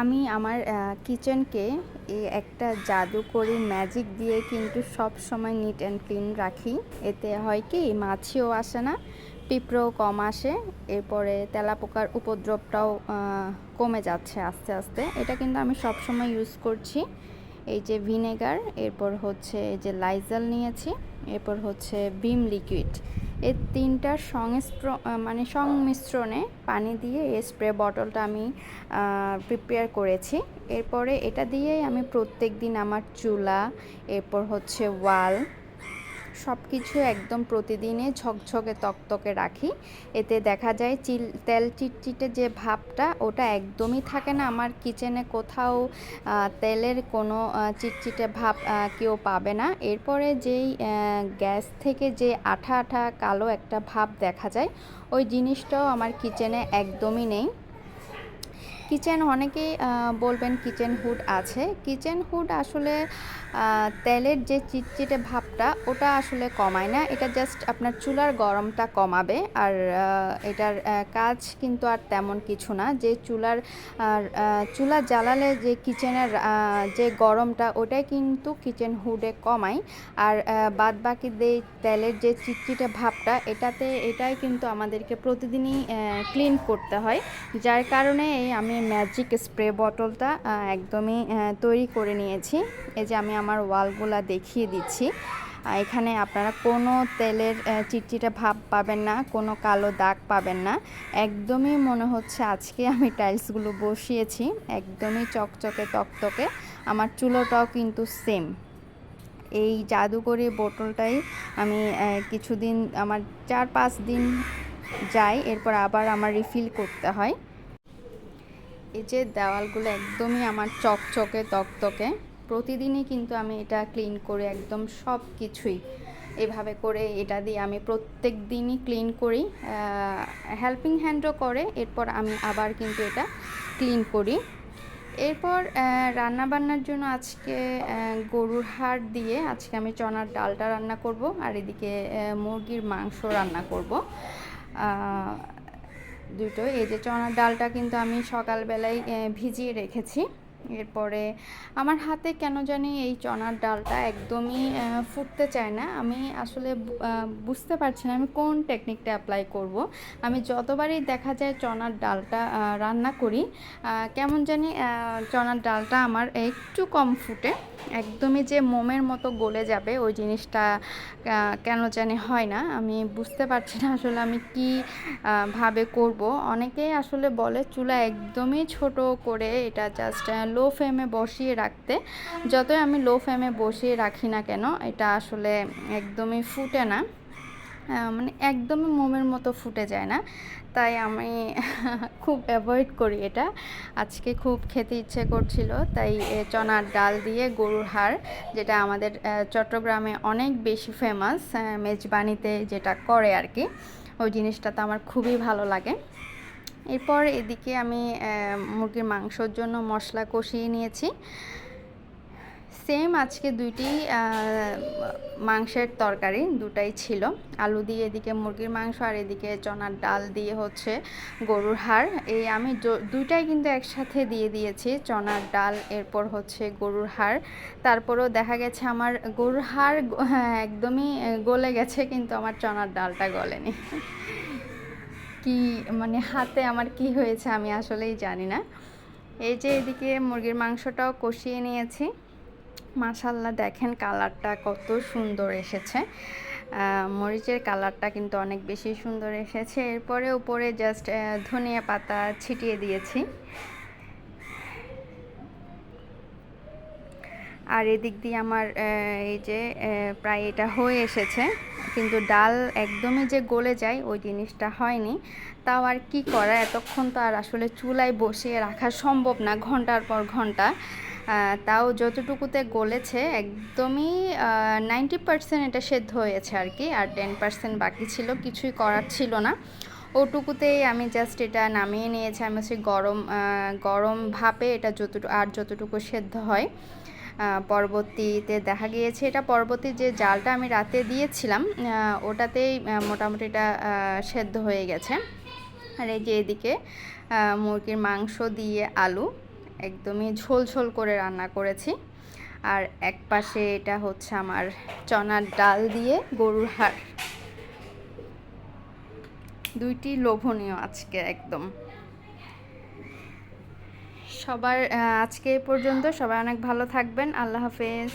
আমি আমার কিচেনকে একটা জাদুকরি ম্যাজিক দিয়ে কিন্তু সব সময় নিট অ্যান্ড ক্লিন রাখি। এতে হয় কি, মাছিও আসে না, পিঁপড়েও কম আসে, এরপরে তেলাপোকার উপদ্রবটাও কমে যাচ্ছে আস্তে আস্তে। এটা কিন্তু আমি সব সময় ইউজ করছি। এই যে ভিনেগার এরপর হচ্ছে এই যে লাইজাল নিয়েছি, এরপর হচ্ছে বিম লিকুইড এই তিনটার সংস্প্র মানে সংমিশ্রণে পানি দিয়ে এই স্প্রে বটলটা আমি প্রিপেয়ার করেছি। এরপরে এটা দিয়েই আমি প্রত্যেক দিন আমার চুলা, এরপর হচ্ছে ওয়াল সব কিছু একদম প্রতিদিনে ঝকঝকে তকতকে রাখি। এতে দেখা যায় চিল, তেল চিটচিটে যে ভাবটা, ওটা একদমই থাকে না। আমার কিচেনে কোথাও তেলের কোনো চিটচিটে ভাব কেউ পাবে না। এরপরে যেই গ্যাস থেকে যে আঠা আঠা কালো একটা ভাব দেখা যায়, ওই জিনিসটাও আমার কিচেনে একদমই নেই। কিচেন অনেকেই বলবেন কিচেন হুড আছে। কিচেন হুড আসলে তেলের যে চিটচিটে ভাবটা, ওটা আসলে কমায় না। এটা জাস্ট আপনার চুলার গরমটা কমাবে। আর এটার কাজ কিন্তু আর তেমন কিছু না। যে চুলার চুলা জ্বালালে যে কিচেনের যে গরমটা, ওটাই কিন্তু কিচেন হুডে কমায়। আর বাদ বাকি যে তেলের যে চিটচিটে ভাবটা, এটাতে, এটাই কিন্তু আমাদেরকে প্রতিদিনই ক্লিন করতে হয়। যার কারণে এই আমি ম্যাজিক স্প্রে বোতলটা আহ, একদমই তৈরি করে নিয়েছি। এই যে আমি আমার ওয়ালগুলা দেখিয়ে দিচ্ছি। এখানে আপনারা কোনো তেলের চিটচিটে ভাব পাবেন না কোনো কালো দাগ পাবেন না। একদমই মনে হচ্ছে আজকে আমি টাইলসগুলো বসিয়েছি একদমই চকচকে তকতকে। আমার চুলোটাও কিন্তু সেম এই জাদুকরি বোটলটাই আমি কিছুদিন আমার চার পাঁচ দিন যাই এরপর আবার আমার রিফিল করতে হয়। এই যে দেওয়ালগুলো একদমই আমার চকচকে, তকতকে, প্রতিদিনই কিন্তু আমি এটা ক্লিন করে একদম সব কিছুই এভাবে করে এটা দিয়ে আমি প্রত্যেক দিনই ক্লিন করি হেল্পিং হ্যান্ডও করে, এরপর আমি আবার কিন্তু এটা ক্লিন করি। এরপর রান্না বান্নার জন্য আজকে গরুর হাড় দিয়ে আজকে আমি চনার ডালটা রান্না করব, আর এদিকে মুরগির মাংস রান্না করব। দুটো এই যে চনার ডালটা কিন্তু আমি সকালবেলায় ভিজিয়ে রেখেছি। এরপরে আমার হাতে কেন জানি এই চনার ডালটা একদমই ফুটতে চায় না। আমি আসলে বুঝতে পারছি না আমি কোন টেকনিকটা অ্যাপ্লাই করব। আমি যতবারই দেখা যায় চনার ডালটা রান্না করি কেমন জানি চনার ডালটা আমার একটু কম ফুটে। একদমই যে মোমের মতো গলে যাবে ওই জিনিসটা কেন জানি হয় না। আমি বুঝতে পারছি না আসলে আমি কি ভাবে করব। অনেকেই আসলে বলে চুলা একদমই ছোট করে এটা জাস্ট লো ফ্লেমে বসিয়ে রাখতে, যতই আমি লো ফ্লেমে বসিয়ে রাখি না কেন, এটা আসলে একদমই ফুটে না। মানে একদমই মোমের মতো ফুটে যায় না। তাই আমি খুব অ্যাভয়েড করি এটা। আজকে খুব খেতে ইচ্ছে করছিল, তাই চনার ডাল দিয়ে গরুর হাড়, যেটা আমাদের চট্টগ্রামে অনেক বেশি ফেমাস মেজবানিতে যেটা করে আর কি, ওই জিনিসটা তো আমার খুবই ভালো লাগে। এরপর এদিকে আমি মুরগির মাংসর জন্য মশলা কষিয়ে নিয়েছি। সেম আজকে দুইটি মাংসের তরকারি দুটাই ছিল। আলু দিয়ে এদিকে মুরগির মাংস আর এদিকে চনার ডাল দিয়ে হচ্ছে গরুর হাড়। এই আমি দুইটাই কিন্তু একসাথে দিয়ে দিয়েছি চনার ডাল এরপর হচ্ছে গরুর হাড়। তারপরেও দেখা গেছে আমার গরুর হাড় হ্যাঁ, একদমই গলে গেছে কিন্তু আমার চনার ডালটা গলেনি। কি মানে হাতে আমার কি হয়েছে আমি আসলেই জানি না। এই যে এদিকে মুরগির মাংসটাও কষিয়ে নিয়েছি। মাশাল্লাহ দেখেন কালারটা কত সুন্দর এসেছে। মরিচের কালারটা কিন্তু অনেক বেশি সুন্দর এসেছে। এরপরে উপরে জাস্ট ধনিয়া পাতা ছিটিয়ে দিয়েছি। আর এদিক দিয়ে আমার এই যে প্রায় এটা হয়ে এসেছে। কিন্তু ডাল একদমই যে গলে যায়, ওই জিনিসটা হয়নি। তাও আর কি করা? এতক্ষণ তো আর আসলে চুলায় বসিয়ে রাখা সম্ভব না ঘণ্টার পর ঘণ্টা। তাও যতটুকুতে গলেছে, একদমই নাইনটি পার্সেন্ট এটা সেদ্ধ হয়েছে আর কি, আর টেন পার্সেন্ট বাকি ছিল, কিছুই করার ছিল না। ওটুকুতেই আমি জাস্ট এটা নামিয়ে নিয়েছি, আমি হচ্ছে গরম গরম ভাপে এটা যতটুকু আর যতটুকু সেদ্ধ হয়। পরবর্তীতে দেখা গিয়েছে, এটা পরবর্তী যে জালটা আমি রাতে দিয়েছিলাম ওটাতেই মোটামুটি এটা সেদ্ধ হয়ে গেছে। আর এই যে এদিকে মুরগির মাংস দিয়ে আলু, একদমই ঝোল ঝোল করে রান্না করেছি। আর এক পাশে এটা হচ্ছে আমার চনার ডাল দিয়ে গরুর হাড়। দুইটি লোভনীয় আজকে একদম। সবার আজকে পর্যন্ত সবাই অনেক ভালো থাকবেন। আল্লাহ হাফেজ।